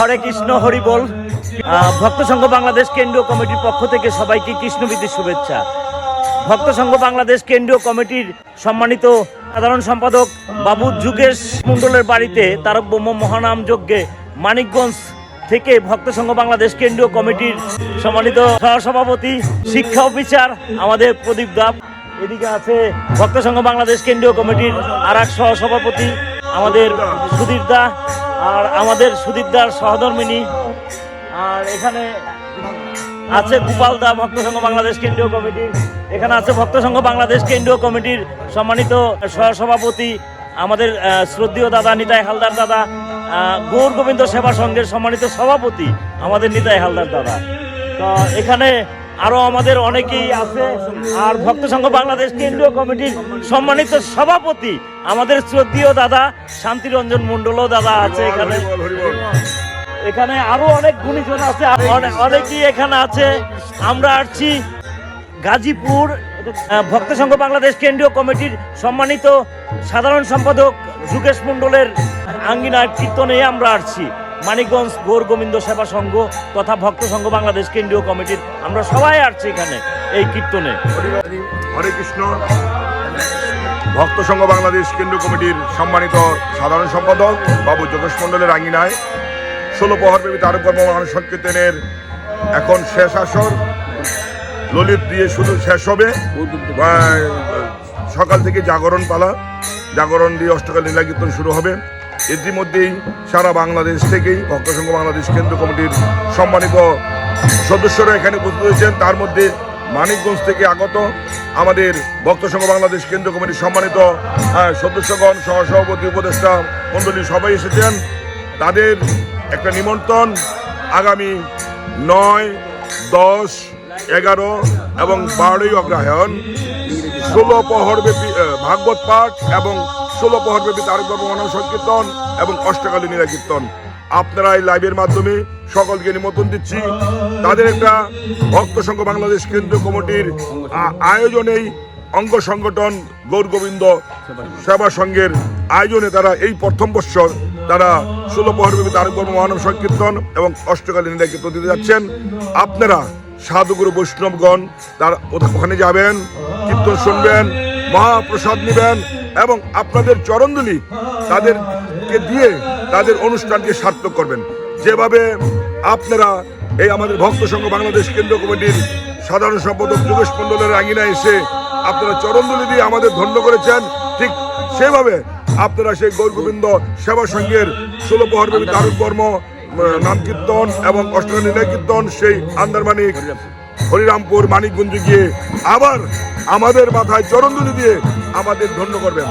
হরে কৃষ্ণ, হরি বল। ভক্ত সংঘ বাংলাদেশ কেন্দ্রীয় কমিটির পক্ষ থেকে সবাইকে কৃষ্ণবীতির শুভেচ্ছা। ভক্ত সংঘ বাংলাদেশ কেন্দ্রীয় কমিটির সম্মানিত সাধারণ সম্পাদক বাবু যুগেশ মণ্ডলের বাড়িতে তারক ব্রহ্ম মহানাম যজ্ঞে মানিকগঞ্জ থেকে ভক্ত সংঘ বাংলাদেশ কেন্দ্রীয় কমিটির সম্মানিত সহসভাপতি, শিক্ষা অফিসার আমাদের প্রদীপ দাব এদিকে আছে ভক্ত সংঘ বাংলাদেশ কেন্দ্রীয় কমিটির আর এক সহসভাপতি আমাদের সুধীর দা। আর আমাদের সুদীপ দার সহধর্মিনী, আর এখানে আছে গোপাল দা ভক্ত সংঘ বাংলাদেশ কেন্দ্রীয় কমিটি। এখানে আছে ভক্ত সংঘ বাংলাদেশ কেন্দ্রীয় কমিটির সম্মানিত সহসভাপতি, আমাদের শ্রদ্ধেয় দাদা নিতাই হালদার দাদা গৌর গোবিন্দ সেবা সংঘের সম্মানিত সভাপতি আমাদের নিতাই হালদার দাদা। তো এখানে আরও আমাদের অনেকেই আছে। আর ভক্ত সংঘ বাংলাদেশ কেন্দ্রীয় কমিটির সম্মানিত সভাপতি আমাদের শ্রদ্ধেয় দাদা শান্তিরঞ্জন মণ্ডলও দাদা আছে এখানে। এখানে আরও অনেক গুণীজন আছে অনেকেই এখানে আছে। আমরা আসছি গাজীপুর ভক্ত সংঘ বাংলাদেশ কেন্দ্রীয় কমিটির সম্মানিত সাধারণ সম্পাদক যুগেশ মণ্ডলের আঙ্গিনার কীর্তনে আমরা আসছি। মানিকগঞ্জ গৌর গোবিন্দ সেবা সংঘ তথা ভক্ত সংঘ বাংলাদেশ কেন্দ্রীয় কমিটির। আমরা সবাই আসছি এখানে এই কীর্তনে। হরে কৃষ্ণ। ভক্ত সংঘ বাংলাদেশ কেন্দ্রীয় কমিটির সম্মানিত সাধারণ সম্পাদক বাবু যোগেশ মণ্ডলের আঙ্গিনায় ষোলো প্রহরব্যাপী তারক কর্ম সংকীর্তনের এখন শেষ আসর। ললিত দিয়ে শুধু শেষ হবে। সকাল থেকে জাগরণ পালা। জাগরণ দিয়ে অষ্টকাল লীলা কীর্তন শুরু হবে। ইতিমধ্যেই সারা বাংলাদেশ থেকেই ভক্ত সংঘ বাংলাদেশ কেন্দ্র কমিটির সম্মানিত সদস্যরা এখানে উপস্থিত হয়েছেন। তার মধ্যে মানিকগঞ্জ থেকে আগত আমাদের ভক্ত সংঘ বাংলাদেশ কেন্দ্র কমিটির সম্মানিত সদস্যগণ, সহসভাপতি, উপদেষ্টা মণ্ডলী সবাই এসেছেন। তাদের একটা নিমন্ত্রণ আগামী নয়, দশ, এগারো এবং বারোই অগ্রহায়ণ। ষোলো প্রহরব্যাপী ভাগবত পাঠ এবং ষোলো প্রহরব্যাপী তারক মানব সংকীর্তন এবং অষ্টকালী নীলা কীর্তন। আপনারা এই লাইভের মাধ্যমে সকলকে নিমন্ত্রণ দিচ্ছি। তাদের একটা ভক্ত সংঘ বাংলাদেশ কেন্দ্রীয় কমিটির আয়োজনেই অঙ্গ সংগঠন গৌর গোবিন্দ সেবা সংঘের আয়োজনে তারা এই প্রথম বৎসর তারা ষোলো প্রহরব্যাপী তারক মহানব সংকীর্তন এবং অষ্টকালী নীলা কীর্তন দিতে যাচ্ছেন। আপনারা সাধুগুরু বৈষ্ণবগণ, তার ওখানে যাবেন, কীর্তন শুনবেন, মহাপ্রসাদ নেবেন এবং আপনাদের চরণদুলি তাদেরকে দিয়ে তাদের অনুষ্ঠানকে সার্থক করবেন। যেভাবে আপনারা এই আমাদের ভক্ত সংঘ বাংলাদেশ কেন্দ্র কমিটির সাধারণ সম্পাদক যোগেশ মণ্ডলের আঙিনা এসে আপনারা চরণদুলি দিয়ে আমাদের ধন্য করেছেন, ঠিক সেভাবে আপনারা সেই গৌর গোবিন্দ সেবা সংঘের ষোলো প্রহরব্যাপী তারক কর্ম নাম কীর্তন এবং অষ্টমী নীলা কীর্তন, সেই আন্দারমানিক হরিরামপুর মানিকগঞ্জে গিয়ে আবার আমাদের মাথায় চরণদুলি দিয়ে আমাদের ধন্য করবেন।